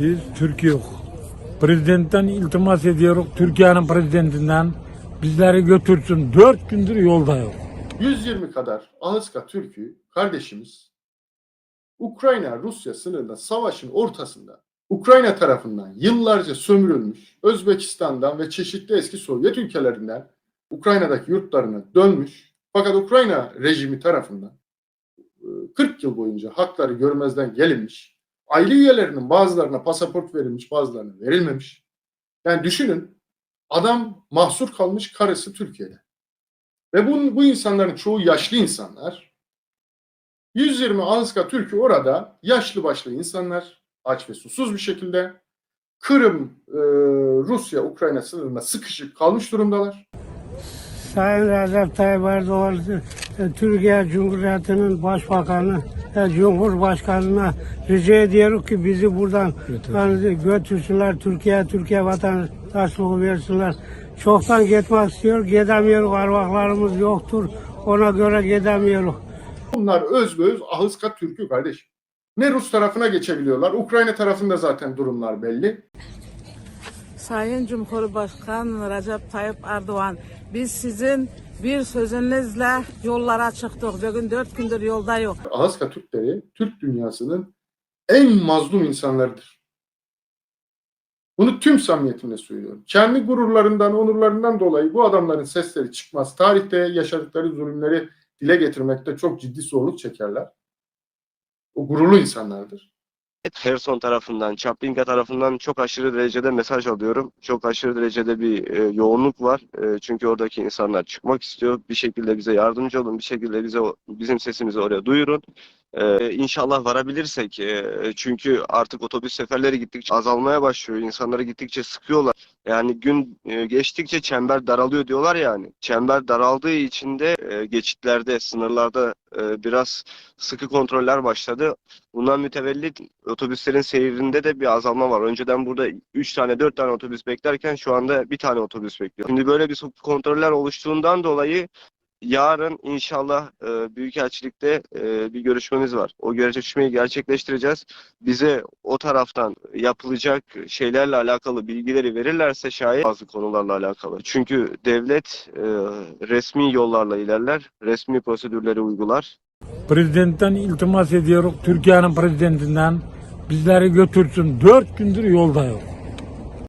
Biz Türkiye yok. Prezidentten iltimas ediyoruz. Türkiye'nin prezidentinden bizleri götürsün. Dört gündür yolda yok. 120 kadar Alaska Türk'ü kardeşimiz Ukrayna-Rusya sınırında savaşın ortasında Ukrayna tarafından yıllarca sömürülmüş, Özbekistan'dan ve çeşitli eski Sovyet ülkelerinden Ukrayna'daki yurtlarına dönmüş. Fakat Ukrayna rejimi tarafından e, 40 yıl boyunca hakları görmezden gelinmiş. Aile üyelerinin bazılarına pasaport verilmiş, bazılarına verilmemiş. Yani düşünün adam mahsur kalmış karısı Türkiye'de. Ve bu, bu insanların çoğu yaşlı insanlar. 120 Alaska Türk'ü orada yaşlı başlı insanlar aç ve susuz bir şekilde Kırım, e, Rusya, Ukrayna sınırında sıkışıp kalmış durumdalar. Sayın Recep Tayyip Erdoğan Türkiye Cumhuriyeti'nin başbakanı Cumhurbaşkanı'na rica ediyoruz ki bizi buradan yani götürsünler Türkiye Türkiye vatandaşlığı versinler. Çoktan gitmek istiyor, gidemiyoruz, arvaklarımız yoktur. Ona göre gidemiyoruz. Bunlar öz ve öz Alaska Türk'ü kardeşim. Ne Rus tarafına geçebiliyorlar. Ukrayna tarafında zaten durumlar belli. Sayın Cumhurbaşkanı Recep Tayyip Erdoğan, biz sizin bir sözünüzle yollara çıktık. Bugün dört gündür yolda yok. Alaska Türkleri Türk dünyasının en mazlum insanlarıdır. Bunu tüm samimiyetimle söylüyorum. Kendi gururlarından, onurlarından dolayı bu adamların sesleri çıkmaz. Tarihte yaşadıkları zulümleri dile getirmekte çok ciddi zorluk çekerler. O gururlu insanlardır. Kherson tarafından, Çaplinka tarafından çok aşırı derecede mesaj alıyorum. Çok aşırı derecede bir e, yoğunluk var. E, çünkü oradaki insanlar çıkmak istiyor. Bir şekilde bize yardımcı olun, bir şekilde bize bizim sesimizi oraya duyurun. E, inşallah varabilirsek. E, çünkü artık otobüs seferleri gittikçe azalmaya başlıyor. İnsanları gittikçe sıkıyorlar. Yani gün e, geçtikçe çember daralıyor diyorlar yani. Çember daraldığı için de e, geçitlerde, sınırlarda e, biraz sıkı kontroller başladı. Bundan mütevellit otobüslerin seyrinde de bir azalma var. Önceden burada 3 tane 4 tane otobüs beklerken şu anda bir tane otobüs bekliyor. Şimdi böyle bir kontroller oluştuğundan dolayı yarın inşallah e, Büyükelçilik'te e, bir görüşmemiz var. O görüşmeyi gerçekleştireceğiz. Bize o taraftan yapılacak şeylerle alakalı bilgileri verirlerse şayet bazı konularla alakalı. Çünkü devlet e, resmi yollarla ilerler, resmi prosedürleri uygular. Prezidentten iltimas ediyoruz. Türkiye'nin prezidentinden bizleri götürsün. Dört gündür yolda yok.